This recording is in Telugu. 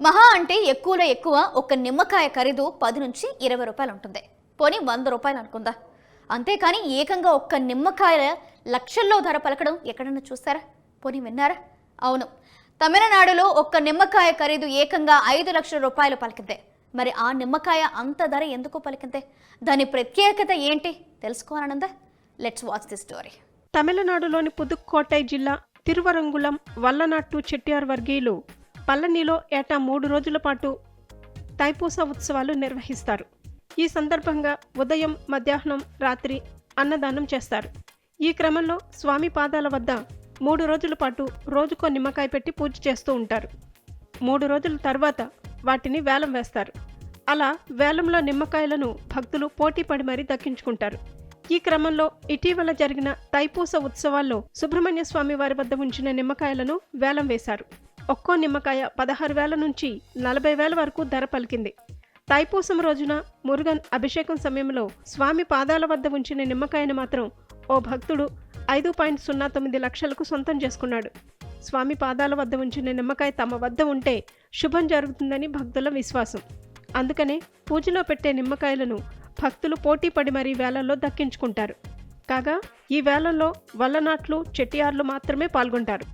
మహా అంటే ఎక్కువలో ఎక్కువ ఒక నిమ్మకాయ ఖరీదు పది నుంచి ఇరవై రూపాయలు ఉంటుంది. పోనీ వంద రూపాయలు అనుకుందా? అంతేకాని ఏకంగా ఒక్క నిమ్మకాయ లక్షల్లో ధర పలకడం ఎక్కడన్నా చూస్తారా? పోనీ విన్నారా? అవును. తమిళనాడులో ఒక్క నిమ్మకాయ ఖరీదు ఏకంగా ఐదు లక్షల రూపాయలు పలికిందే. మరి ఆ నిమ్మకాయ అంత ధర ఎందుకు పలికిందే? దాని ప్రత్యేకత ఏంటి? తెలుసుకోవాలనుందా? లెట్స్ వాచ్ ది స్టోరీ తమిళనాడులోని పుదుక్కోటై జిల్లా తిరువరంగుళం వల్లనాట్టు చెట్టియార్ వర్గీయులు పల్లనీలో ఏటా మూడు రోజుల పాటు తైపూస ఉత్సవాలు నిర్వహిస్తారు. ఈ సందర్భంగా ఉదయం మధ్యాహ్నం రాత్రి అన్నదానం చేస్తారు. ఈ క్రమంలో స్వామి పాదాల వద్ద మూడు రోజుల పాటు రోజుకో నిమ్మకాయ పెట్టి పూజ చేస్తూ ఉంటారు. మూడు రోజుల తర్వాత వాటిని వేలం వేస్తారు. అలా వేలంలో నిమ్మకాయలను భక్తులు పోటీపడి మరీ దక్కించుకుంటారు. ఈ క్రమంలో ఇటీవల జరిగిన తైపూస ఉత్సవాల్లో సుబ్రహ్మణ్య స్వామి వారి వద్ద ఉంచిన నిమ్మకాయలను వేలం వేశారు. ఒక్కో నిమ్మకాయ పదహారు వేల నుంచి నలభై వేల వరకు ధర పలికింది. తైపూసం రోజున మురుగన్ అభిషేకం సమయంలో స్వామి పాదాల వద్ద ఉంచిన నిమ్మకాయను మాత్రం ఓ భక్తుడు ఐదు పాయింట్ సున్నా తొమ్మిది లక్షలకు సొంతం చేసుకున్నాడు. స్వామి పాదాల వద్ద ఉంచిన నిమ్మకాయ తమ వద్ద ఉంటే శుభం జరుగుతుందని భక్తుల విశ్వాసం. అందుకనే పూజలో పెట్టే నిమ్మకాయలను భక్తులు పోటీ పడి మరీ వేలల్లో దక్కించుకుంటారు. కాగా ఈ వేలంలో వల్లనాట్లు చెట్టియార్లు మాత్రమే పాల్గొంటారు.